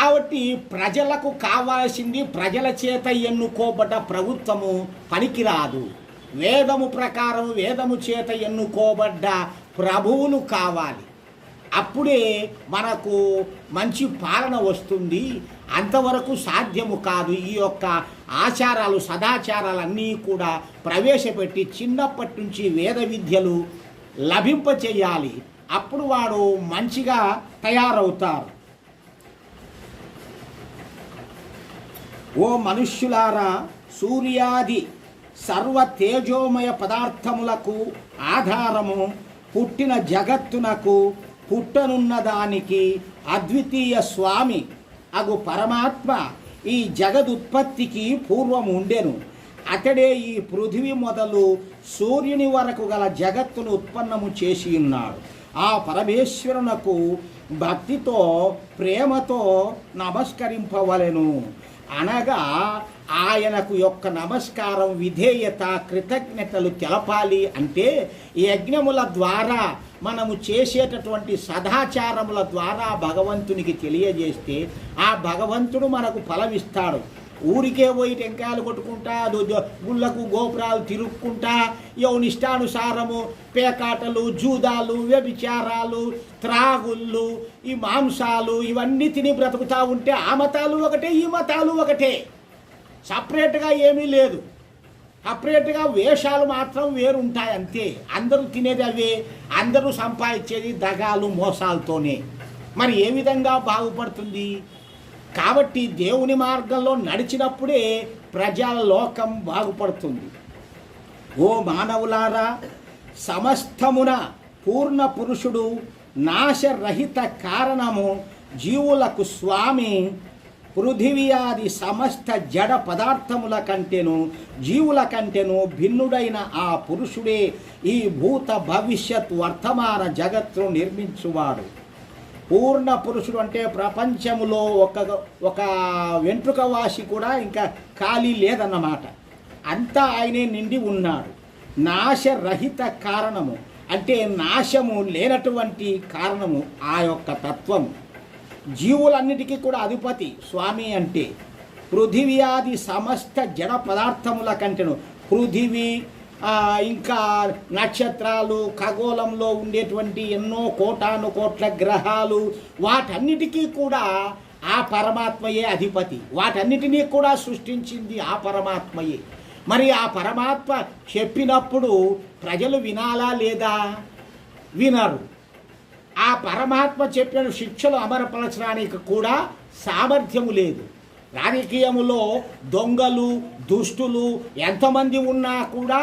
కాబట్టి ప్రజలకు కావాల్సింది ప్రజల చేత ఎన్నుకోబడ్డ ప్రభుత్వము పనికిరాదు. వేదము ప్రకారం వేదము చేత ఎన్నుకోబడ్డ ప్రభువులు కావాలి. అప్పుడే మనకు మంచి పాలన వస్తుంది. అంతవరకు సాధ్యము కాదు. ఈ యొక్క ఆచారాలు సదాచారాలన్నీ కూడా ప్రవేశపెట్టి చిన్నప్పటి నుంచి వేద విద్యలు లభింపచేయాలి. అప్పుడు వాడు మంచిగా తయారవుతారు. ఓ మనుష్యులారా సూర్యాది సర్వ తేజోమయ పదార్థములకు ఆధారము పుట్టిన జగత్తునకు పుట్టనున్న దానికి అద్వితీయ స్వామి అగు పరమాత్మ ఈ జగదుత్పత్తికి పూర్వం ఉండెను. అతడే ఈ పృథివీ మొదలు సూర్యుని వరకు గల జగత్తును ఉత్పన్నము చేసి ఉన్నాడు. ఆ పరమేశ్వరునకు భక్తితో ప్రేమతో నమస్కరింపవలెను. అనగా ఆయనకు యొక్క నమస్కారం విధేయత కృతజ్ఞతలు తెలపాలి అంటే ఈ యజ్ఞముల ద్వారా మనము చేసేటటువంటి సదాచారముల ద్వారా భగవంతునికి తెలియజేస్తే ఆ భగవంతుడు మనకు ఫలమిస్తాడు. ఊరికే పోయి టెంకాయలు కొట్టుకుంటా దు- గుళ్ళకు గోపురాలు తిరుక్కుంటా యౌనిష్టానుసారము పేకాటలు జూదాలు వ్యభిచారాలు త్రాగుళ్ళు ఈ మాంసాలు ఇవన్నీ తిని బ్రతుకుతా ఉంటే ఆ మతాలు ఒకటే ఈ మతాలు ఒకటే. సపరేట్గా ఏమీ లేదు. సపరేట్గా వేషాలు మాత్రం వేరుంటాయి అంతే. అందరూ తినేది అవే అందరూ సంపాదించేది దగాలు మోసాలతోనే. మరి ఏ విధంగా బాగుపడుతుంది? కాబట్టి దేవుని మార్గంలో నడిచినప్పుడే ప్రజల లోకం బాగుపడుతుంది. ఓ మానవులారా సమస్తమున పూర్ణ పురుషుడు నాశరహిత కారణము జీవులకు స్వామి. పృథివ్యాది సమస్త జడ పదార్థముల కంటేను జీవుల కంటేను భిన్నుడైన ఆ పురుషుడే ఈ భూత భవిష్యత్ వర్తమాన జగత్తును నిర్మించువాడు. పూర్ణ పురుషుడు అంటే ప్రపంచములో ఒక ఒక వెంట్రుక వాసి కూడా ఇంకా ఖాళీ లేదన్నమాట. అంతా ఆయనే నిండి ఉన్నాడు. నాశరహిత కారణము అంటే నాశము లేనటువంటి కారణము ఆ యొక్క తత్వము. జీవులన్నిటికీ కూడా అధిపతి స్వామి అంటే పృథివ్యాది సమస్త జడ పదార్థముల కంటెను. పృథివీ ఇంకా నక్షత్రాలు ఖగోళంలో ఉండేటువంటి ఎన్నో కోటాను కోట్ల గ్రహాలు వాటన్నిటికీ కూడా ఆ పరమాత్మయే అధిపతి. వాటన్నిటినీ కూడా సృష్టించింది ఆ పరమాత్మయే. మరి ఆ పరమాత్మ చెప్పినప్పుడు ప్రజలు వినాలా లేదా? వినరు. ఆ పరమాత్మ చెప్పిన శిక్షలు అమరపరచడానికి కూడా సామర్థ్యము లేదు. రాజకీయములో దొంగలు దుష్టులు ఎంతమంది ఉన్నా కూడా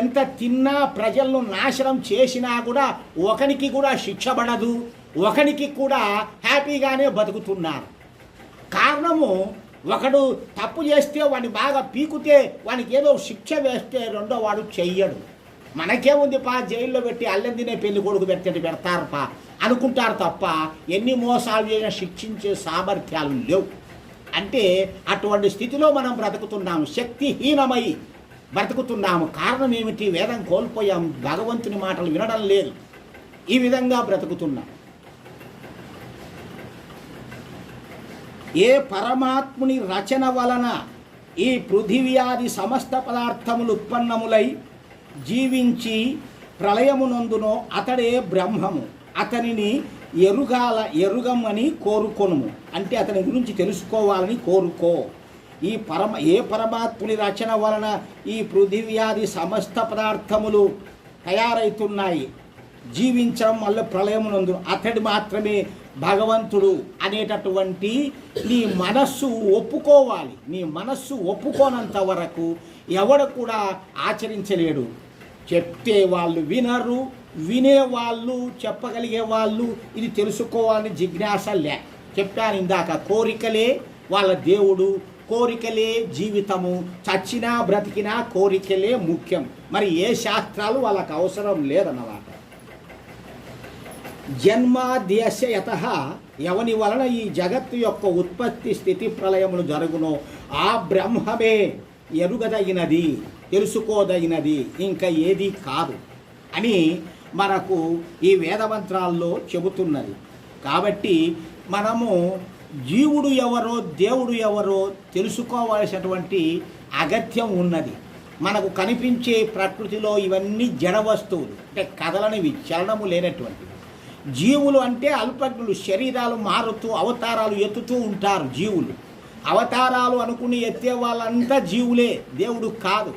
ఎంత తిన్నా ప్రజలను నాశనం చేసినా కూడా ఒకనికి కూడా శిక్ష పడదు ఒకనికి కూడా హ్యాపీగానే బతుకుతున్నారు. కారణము ఒకడు తప్పు చేస్తే వాడిని బాగా పీకుతే వానికి ఏదో శిక్ష వేస్తే రెండో వాడు చెయ్యడు. మనకేముంది పా జైల్లో పెట్టి అల్లెం తినే పెళ్ళి కొడుకు పెట్టండి పెడతారు పా అనుకుంటారు తప్ప ఎన్ని మోసాలు చేసినా శిక్షించే సామర్థ్యాలు లేవు. అంటే అటువంటి స్థితిలో మనం బ్రతుకుతున్నాము. శక్తిహీనమై బ్రతుకుతున్నాము. కారణం ఏమిటి? వేదం కోల్పోయాం. భగవంతుని మాటలు వినడం లేదు. ఈ విధంగా బ్రతుకుతున్నాం. ఏ పరమాత్ముని రచన వలన ఈ పృథివ్యాది సమస్త పదార్థములు ఉత్పన్నములై జీవించి ప్రళయమునందునో అతడే బ్రహ్మము. అతనిని ఎరుగాల ఎరుగమని కోరుకొనుము. అంటే అతని గురించి తెలుసుకోవాలని కోరుకో. ఈ పరమ ఏ పరమాత్ముని రచన వలన ఈ పృథివ్యాది సమస్త పదార్థములు తయారవుతున్నాయి జీవించడం వల్ల ప్రళయమునందు అతడు మాత్రమే భగవంతుడు అనేటటువంటి నీ మనస్సు ఒప్పుకోవాలి. నీ మనస్సు ఒప్పుకోనంత వరకు ఎవడు కూడా ఆచరించలేడు. చెప్తే వాళ్ళు వినరు వినేవాళ్ళు చెప్పగలిగే వాళ్ళు ఇది తెలుసుకోవాలని జిజ్ఞాస లే. చెప్పాను ఇందాక కోరికలే వాళ్ళ దేవుడు కోరికలే జీవితము. చచ్చినా బ్రతికినా కోరికలే ముఖ్యం. మరి ఏ శాస్త్రాలు వాళ్ళకు అవసరం లేదన్నమాట. జన్మాద్యశయత ఎవని వలన ఈ జగత్తు యొక్క ఉత్పత్తి స్థితి ప్రళయములు జరుగునో ఆ బ్రహ్మమే ఎరుగదగినది తెలుసుకోదగినది ఇంకా ఏది కాదు. అని మనకు ఈ వేదమంత్రాల్లో చెబుతున్నది. కాబట్టి మనము జీవుడు ఎవరో దేవుడు ఎవరో తెలుసుకోవాల్సినటువంటి అగత్యం ఉన్నది. మనకు కనిపించే ప్రకృతిలో ఇవన్నీ జడ వస్తువులు అంటే కదలనివి చలనము లేనటువంటివి. జీవులు అంటే అల్పజ్ఞులు శరీరాలు మారుతూ అవతారాలు ఎత్తుతూ ఉంటారు జీవులు. అవతారాలు అనుకుని ఎత్తే వాళ్ళంతా జీవులే దేవుడు కాదు.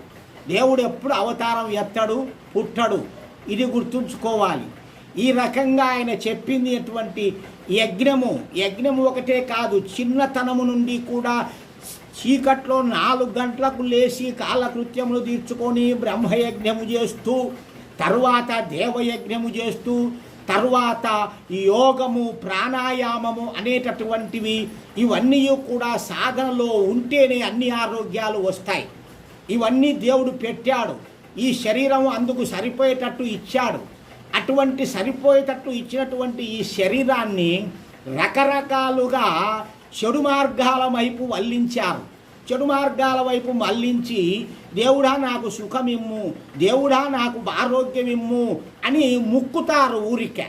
దేవుడు ఎప్పుడు అవతారం ఎత్తడు పుట్టడు. ఇది గుర్తుంచుకోవాలి. ఈ రకంగా ఆయన చెప్పింది అటువంటి యజ్ఞము యజ్ఞము ఒకటే కాదు చిన్నతనము నుండి కూడా చీకట్లో నాలుగు గంటలకు లేచి కాలకృత్యములు తీర్చుకొని బ్రహ్మయజ్ఞము చేస్తూ తరువాత దేవయజ్ఞము చేస్తూ తరువాత యోగము ప్రాణాయామము అనేటటువంటివి ఇవన్నీ కూడా సాధనలో ఉంటేనే అన్ని ఆరోగ్యాలు వస్తాయి. ఇవన్నీ దేవుడు పెట్టాడు. ఈ శరీరం అందుకు సరిపోయేటట్టు ఇచ్చాడు. అటువంటి సరిపోయేటట్టు ఇచ్చినటువంటి ఈ శరీరాన్ని రకరకాలుగా చెడు మార్గాల వైపు వల్లించారు. చెడు మార్గాల వైపు మళ్ళించి దేవుడా నాకు సుఖమిమ్ము. దేవుడా నాకు ఆరోగ్యమిమ్ము అని ముక్కుతారు ఊరికే.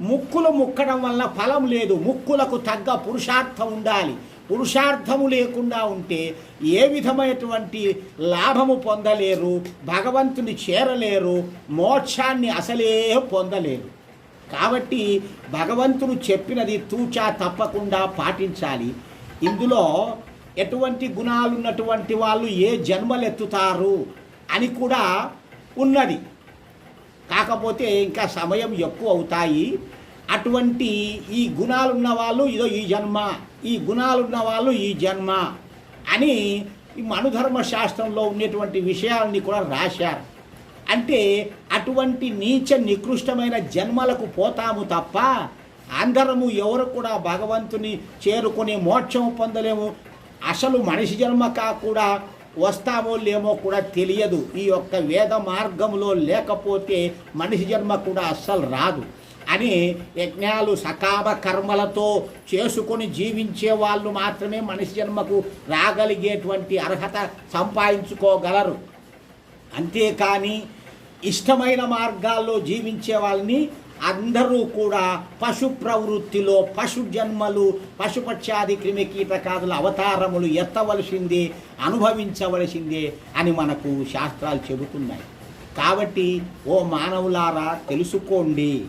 ముక్కులు ముక్కడం వల్ల ఫలం లేదు. ముక్కులకు తగ్గ పురుషార్థం ఉండాలి. పురుషార్థము లేకుండా ఉంటే ఏ విధమైనటువంటి లాభము పొందలేరు భగవంతుని చేరలేరు మోక్షాన్ని అసలే పొందలేరు. కాబట్టి భగవంతుడు చెప్పినది తూచా తప్పకుండా పాటించాలి. ఇందులో ఎటువంటి గుణాలున్నటువంటి వాళ్ళు ఏ జన్మలెత్తుతారు అని కూడా ఉన్నది. కాకపోతే ఇంకా సమయం ఎక్కువ అవుతాయి. అటువంటి ఈ గుణాలున్న వాళ్ళు ఇదో ఈ జన్మ ఈ గుణాలున్న వాళ్ళు ఈ జన్మ అని మనుధర్మ శాస్త్రంలో ఉండేటువంటి విషయాలని కూడా రాశారు. అంటే అటువంటి నీచ నికృష్టమైన జన్మలకు పోతాము తప్ప అందరము ఎవరు కూడా భగవంతుని చేరుకుని మోక్షం పొందలేము. అసలు మనిషి జన్మ కాకుండా వస్తామో లేమో కూడా తెలియదు. ఈ యొక్క వేద మార్గంలో లేకపోతే మనిషి జన్మ కూడా అస్సలు రాదు. అని యజ్ఞాలు సకామ కర్మలతో చేసుకొని జీవించే వాళ్ళు మాత్రమే మనిషి జన్మకు రాగలిగేటువంటి అర్హత సంపాదించుకోగలరు. అంతేకాని ఇష్టమైన మార్గాల్లో జీవించే వాళ్ళని అందరూ కూడా పశు ప్రవృత్తిలో పశు జన్మలు పశుపక్షాది క్రిమి కీటకాదుల అవతారములు ఎత్తవలసిందే అనుభవించవలసిందే అని మనకు శాస్త్రాలు చెబుతున్నాయి. కాబట్టి ఓ మానవులారా తెలుసుకోండి.